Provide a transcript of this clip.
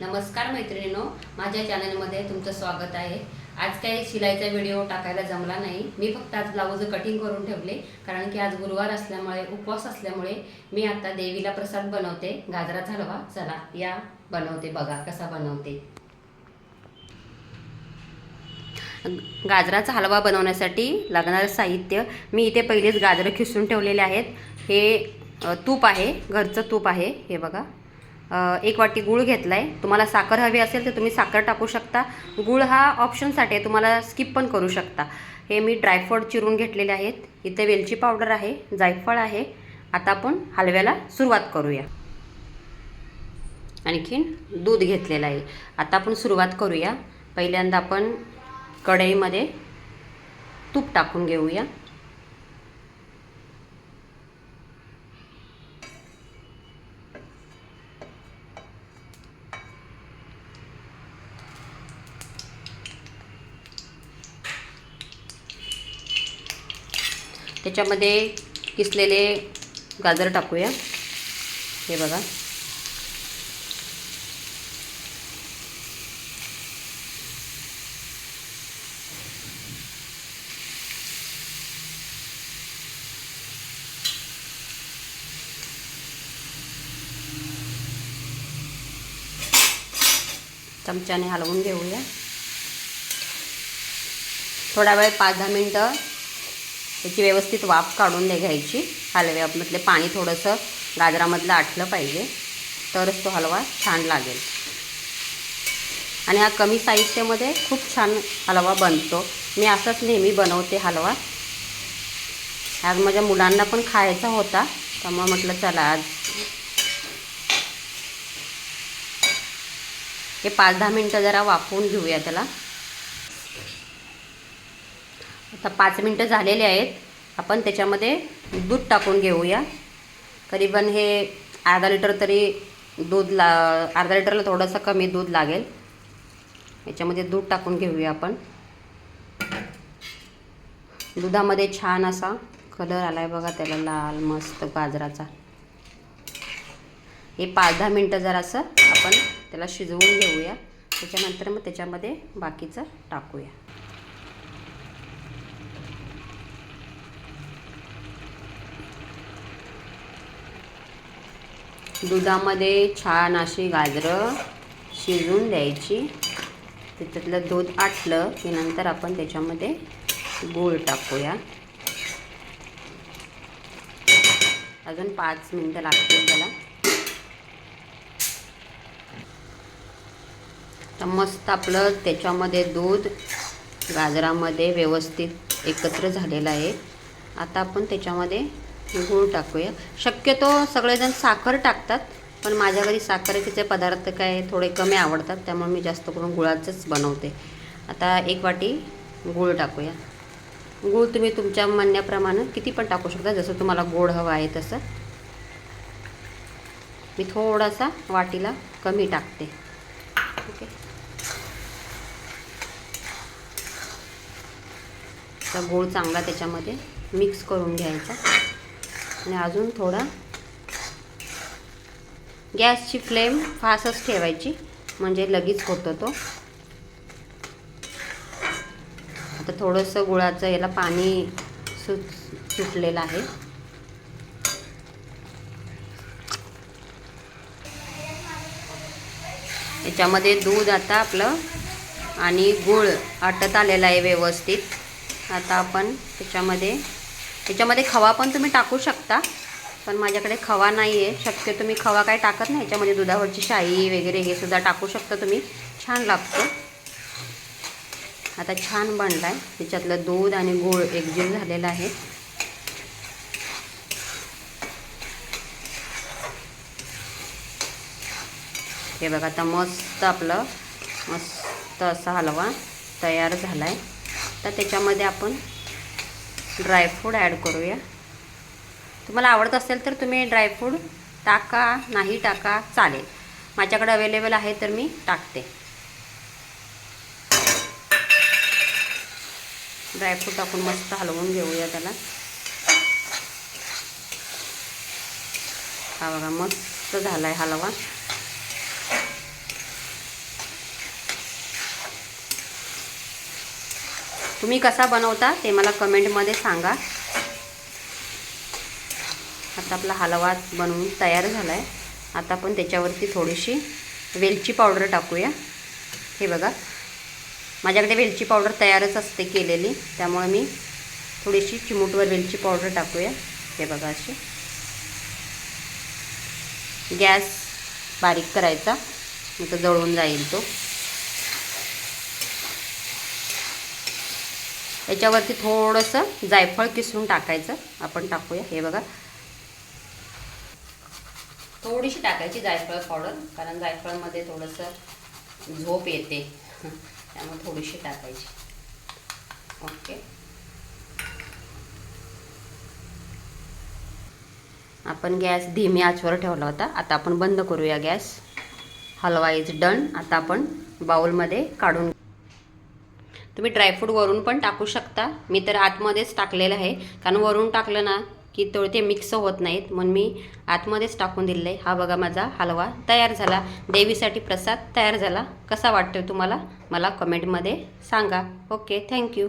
नमस्कार मैत्रिणींनो माझ्या चॅनलमध्ये तुमचं स्वागत आहे. आज काही शिलाईचा व्हिडिओ टाकायला जमला नाही. मी फक्त आज ब्लाऊज कटिंग करून ठेवले कारण की आज गुरुवार असल्यामुळे उपवास असल्यामुळे मी आता देवीला प्रसाद बनवते. गाजराचा हलवा चला या बनवते बघा कसा बनवते. गाजराचा हलवा बनवण्यासाठी लागणारं साहित्य मी इथे पहिलेच गाजरं खिसून ठेवलेले आहेत. हे तूप आहे घरचं तूप आहे हे बघा. एक वाटी गूळ घेतला आहे तुम्हाला साखर हवी असेल तर तुम्ही साखर टाकू शकता. गूळ हा ऑप्शनसाठी आहे तुम्हाला स्किप पण करू शकता. हे मी ड्रायफ्रूट चिरून घेतलेले आहेत. इथे वेलची पावडर आहे जायफळ आहे. आता आपण हलव्याला सुरुवात करूया. आणखीन दूध घेतलेलं आहे. आता आपण सुरुवात करूया. पहिल्यांदा आपण कढईमध्ये तूप टाकून घेऊया. त्याच्यामध्ये किसलेले गाजर टाकूया. हे बघा. चमच्याने हलवून घेऊया. थोडा वेळ पाच दहा मिनटं त्याची व्यवस्थित वाफ काढून दे घ्यायची हलव्यामधले पाणी थोडंसं गाजरामधलं आटलं पाहिजे. तरच तो हलवा छान लागेल. आणि हा कमी साहित्यामध्ये खूप छान हलवा बनतो. मी असंच नेहमी बनवते हलवा. आज माझ्या मुलांना पण खायचा होता त्यामुळे म्हटलं चला आज हे पाच दहा मिनटं जरा वाफवून घेऊया त्याला. आता पाच मिनटं झालेले आहेत. आपण त्याच्यामध्ये दूध टाकून घेऊया. करीबन हे अर्धा लिटर तरी दूध ला अर्धा लिटरला थोडंसं कमी दूध लागेल. याच्यामध्ये दूध टाकून घेऊया आपण. दुधामध्ये छान असा कलर आला आहे बघा त्याला लाल मस्त गाजराचा. हे पाच दहा मिनटं जरासं आपण त्याला शिजवून घेऊया. त्याच्यानंतर मग त्याच्यामध्ये बाकीचं टाकूया. दुधामध्ये छान अशी गाजरं शिजवून द्यायची. त्याच्यातलं दूध आटलं की नंतर आपण त्याच्यामध्ये गूळ टाकूया. अजून पाच मिनटं लागतील त्याला. तर मस्त आपलं त्याच्यामध्ये दूध गाजरामध्ये व्यवस्थित एकत्र झालेलं आहे. आता आपण त्याच्यामध्ये गूळ टाकूया. शक्यतो सगळेजण साखर टाकतात पण माझ्या घरी साखरेचे पदार्थ काय थोडे कमी आवडतात त्यामुळे मी जास्त करून गुळाचंच बनवते. आता एक वाटी गूळ टाकूया. गूळ तुम्ही तुमच्या म्हणण्याप्रमाणे किती पण टाकू शकता जसं तुम्हाला गोड हवं आहे तसं. मी थोडासा वाटीला कमी टाकते. ओके? तर गूळ चांगला त्याच्यामध्ये मिक्स करून घ्यायचा. आणि अजून थोडा गॅसची फ्लेम फास्टच ठेवायची म्हणजे लगेच होतो तो. आता थोडंसं गुळाचं याला पाणी सुट सुटलेलं आहे. याच्यामध्ये दूध आता आपलं आणि गूळ आटत आलेलं आहे व्यवस्थित. आता आपण त्याच्यामध्ये त्याच्यामध्ये खवा पण तुम्ही टाकू शकता पण माझ्याकडे खवा नाही आहे शक्यतो तुम्ही खवा काय टाकत नाही. याच्यामध्ये दुधावरची शाई वगैरे हे सुद्धा टाकू शकता तुम्ही. छान लागतो. आता छान बनला आहे त्याच्यातलं दूध आणि गूळ एकजीव झालेला आहे. हे बघा आता मस्त आपलं मस्त असा हलवा तयार झाला आहे तर त्याच्यामध्ये आपण ड्रायफ्रूट ॲड करूया. तुम्हाला आवडत असेल तर तुम्ही ड्रायफ्रूट टाका नाही टाका चालेल. माझ्याकडे अवेलेबल आहे तर मी टाकते. ड्रायफ्रूट टाकून मस्त हलवून घेऊया त्याला. हा बघा मस्त झाला आहे हलवा. तुम्ही कसा बनवता ते मला कमेंटमध्ये सांगा. आता आपला हलवा बनवून तयार झाला आहे आता आपण त्याच्यावरती थोडीशी वेलची पावडर टाकूया. हे बघा. माझ्याकडे वेलची पावडर तयारच असते केलेली. त्यामुळे मी थोडीशी चिमूटवर वेलची पावडर टाकूया. हे बघा अशी. गॅस बारीक करायचा. मग जळून जाईल तो. याच्यावरती थोडंसं जायफळ किसून टाकायचं. आपण टाकूया. हे बघा. थोडीशी टाकायची जायफळ पावडर कारण जायफळमध्ये थोडंसं झोप येते. त्यामुळे थोडीशी टाकायची. ओके. आपण गॅस धीमी आचवर ठेवला होता. आता आपण बंद करूया गॅस. हलवा इज डन आता आपण बाउलमध्ये काढून तुम्ही ड्रायफ्रूट वरून पण टाकू शकता. मी तर आतमध्येच टाकलेलं आहे. कारण वरून टाकलं ना की तो ते मिक्स होत नाहीत. म्हणून मी आतमध्येच टाकून दिलेलं आहे. हा बघा माझा हलवा तयार झाला. देवीसाठी प्रसाद तयार झाला. कसा वाटतो तुम्हाला? मला कमेंटमध्ये सांगा. Okay thank you